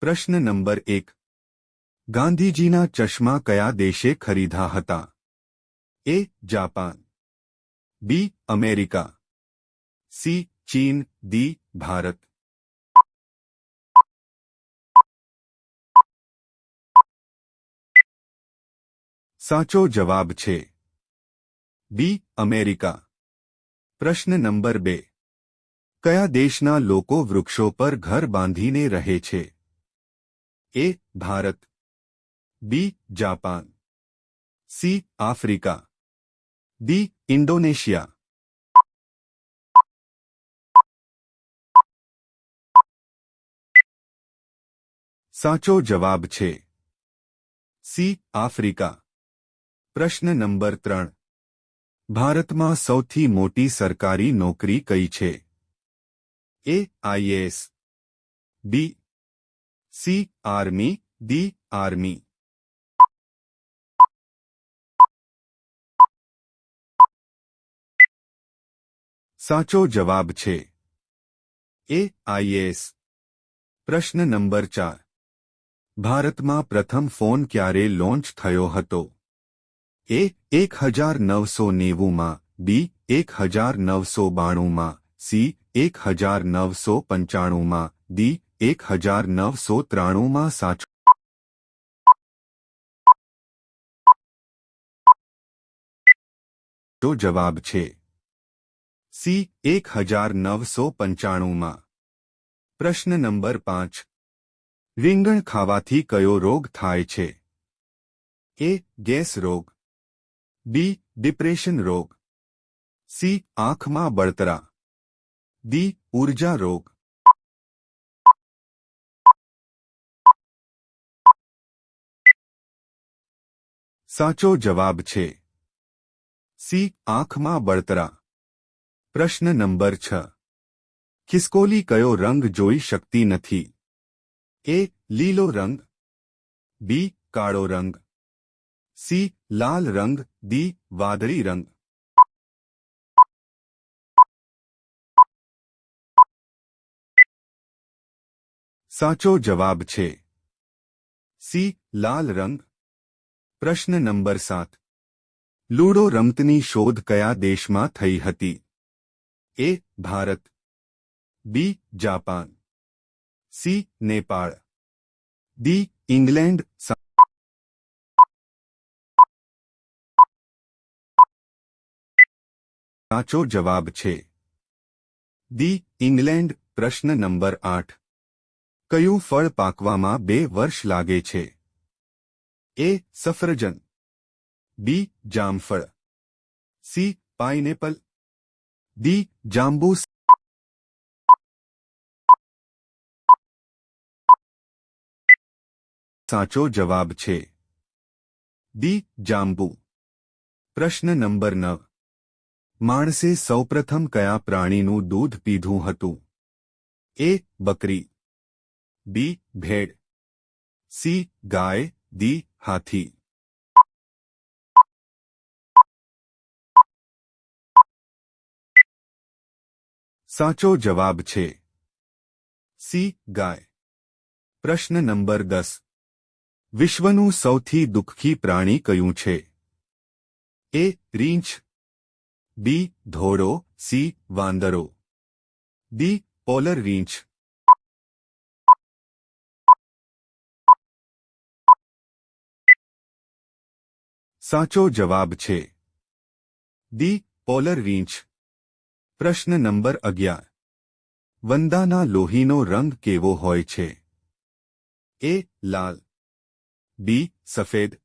પ્રશ્ન નંબર એક. ગાંધીજીના ચશ્મા કયા દેશે ખરીધા હતા? A, Japan. B, America. C, ચીન. દી ભારત. સાચો જવાબ છે. બી, અમેરિકા. પ્રશ્ન નંબર બે. કયા દેશના લોકો વૃક્ષો પર ઘર બાંધીને રહે છે? A Bharat B Japan C Africa D Indonesia સાચો જવાબ છે સી આફ્રિકા પ્રશ્ન નંબર ત્રણ ભારતમાં સૌથી મોટી સરકારી નોકરી કઈ છે A IAS B C army D army સાચો જવાબ છે એ આઈએએસ પ્રશ્ન નંબર ચાર ભારતમાં પ્રથમ ફોન ક્યારે લોન્ચ થયો હતો એ એક હજાર નવસો નેવુંમાં બી એક હજાર નવસો બાણુંમાં સી એક હજાર નવસો પંચાણુંમાં ડી એક હજાર નવસો ત્રાણુંમાં સાચો જવાબ છે સી એક હજાર નવસો પંચાણુંમાં. પ્રશ્ન નંબર પાંચ. રીંગણ ખાવાથી કયો રોગ થાય છે? એ, ગેસ રોગ. બી, ડિપ્રેશન રોગ. સી, આંખમાં બળતરા. ડી, ઊર્જા રોગ. સાચો જવાબ છે. સી, આંખમાં બળતરા. પ્રશ્ન નંબર છ. ખિસકોલી કયો રંગ જોઈ શકતી નથી? એ, લીલો રંગ. બી, કાળો રંગ. સી, લાલ રંગ. ડી, વાદળી રંગ. સાચો જવાબ છે. સી, લાલ રંગ. પ્રશ્ન નંબર સાત. લૂડો રમતની શોધ કયા દેશમાં થઈ હતી? A, Bharat. B, Japan. C, Nepal. D, England. સાચો જવાબ છે. D, England. પ્રશ્ન નંબર આઠ. કયું ફળ પાકવામાં બે વર્ષ લાગે છે? એ સફરજન બી જામફળ સી પાઇનેપલ ડી જાંબુ સાચો જવાબ છે. દી જાંબુ. પ્રશ્ન નંબર નવ. માણસે સૌપ્રથમ કયા પ્રાણીનું દૂધ પીધું હતું? એ બકરી. બી ભેડ સી ગાય. દી હાથી. સાચો જવાબ છે. સી, ગાય. પ્રશ્ન નંબર દસ. વિશ્વનું સૌથી દુઃખી પ્રાણી કયું છે? એ, રીંછ. બી, ધોળો. સી, વાંદરો. ડી, પોલર રીંછ. સાચો જવાબ છે. દી પોલર રીંછ પ્રશ્ન નંબર અગિયાર. વંદાના લોહીનો રંગ કેવો હોય છે? એ. લાલ. બી. સફેદ.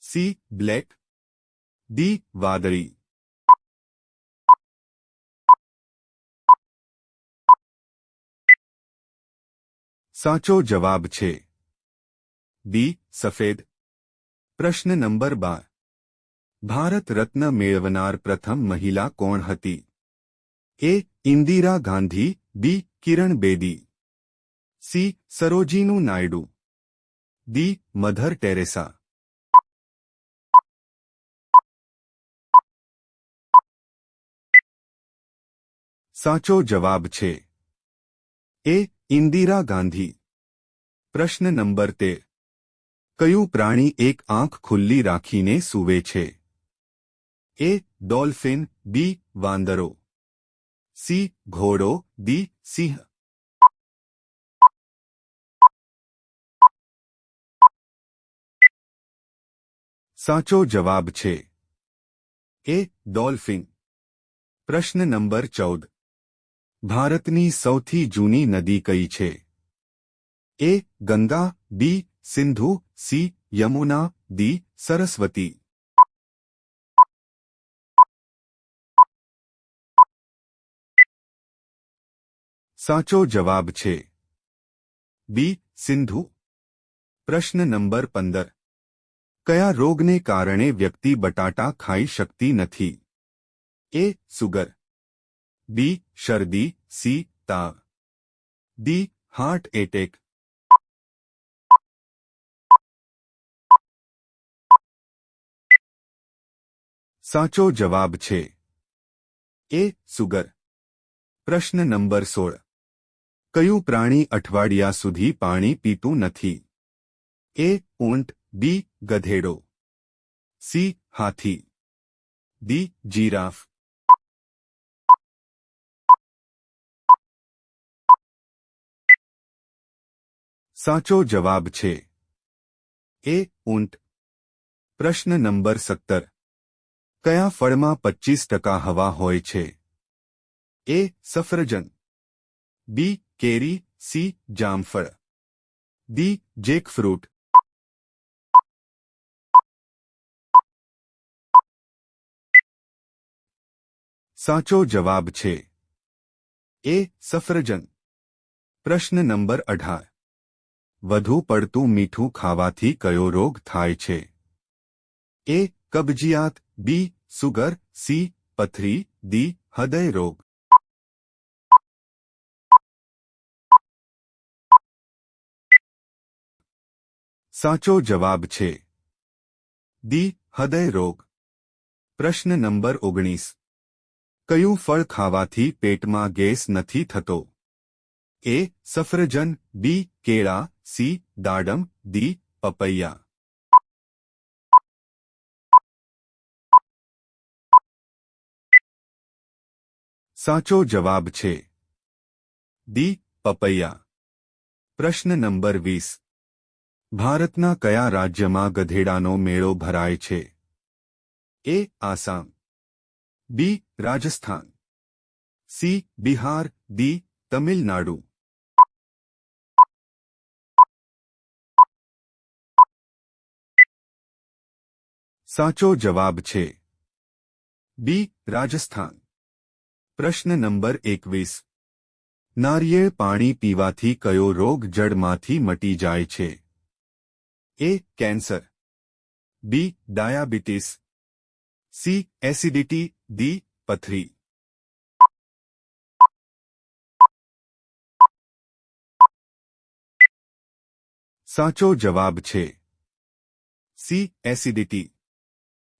સી. બ્લેક. ડી. વાદળી. સાચો જવાબ છે. બી. સફેદ. પ્રશ્ન નંબર બાર. ભારત રત્ન મેળવનાર પ્રથમ મહિલા કોણ હતી? A Indira Gandhi, B Kiran Bedi. C Sarojini Naidu. D Mother Teresa. સાચો જવાબ છે. એ ઇન્દિરા ગાંધી. પ્રશ્ન નંબર તેર. કયું પ્રાણી એક આંખ ખુલ્લી રાખીને સૂવે છે? એ, ડોલ્ફિન, બી, વાંદરો. સી, ઘોડો, ડી, સિંહ. સાચો જવાબ છે. એ, ડોલ્ફિન. પ્રશ્ન નંબર ચૌદ. ભારતની સૌથી જૂની નદી કઈ છે? A, Ganga, B, Sindhu C Yamuna D Saraswati સાચો જવાબ છે બી સિંધુ પ્રશ્ન નંબર પંદર કયા રોગને કારણે વ્યક્તિ બટાટા ખાઈ શકતી નથી એ સુગર બી શરદી સી તાવ ડી હાર્ટ એટેક સાચો જવાબ છે. એ, સુગર. પ્રશ્ન નંબર સોળ. કયું પ્રાણી અઠવાડિયા સુધી પાણી પીતું નથી? એ, ઊંટ. બી, ગધેડો. સી, હાથી. D, giraffe. સાચો જવાબ છે. એ, ઊંટ. પ્રશ્ન નંબર સત્તર. કયા ફળમાં પચીસ ટકા હવા હોય છે? એ, સફરજન. બી, કેરી. સી, જામફળ. D, jackfruit. સાચો જવાબ છે. એ, સફરજન. પ્રશ્ન નંબર અઢાર. વધુ પડતું મીઠું ખાવાથી કયો રોગ થાય છે? એ, કબજિયાત. બી સુગર, સી, પથરી દી હૃદય રોગ. સાચો જવાબ છે. દી હૃદય રોગ. પ્રશ્ન નંબર ઓગણીસ. કયું ફળ ખાવાથી પેટમાં ગેસ નથી થતો? એ, સફરજન, બી, કેળા, સી, દાડમ દી પપૈયા. સાચો જવાબ છે. દી પપૈયા. પ્રશ્ન નંબર વીસ. ભારતના કયા રાજ્યમાં ગધેડાનો મેળો ભરાય છે? A. Assam. B. Rajasthan. C. Bihar. D Tamil Nadu. સાચો જવાબ છે. બી. રાજસ્થાન. પ્રશ્ન નંબર એકવીસ. નારિયેળ પાણી પીવાથી કયો રોગ જડમાંથી મટી જાય છે? A, cancer. B, diabetes. C, acidity. D, પથરી. સાચો જવાબ છે. C, acidity.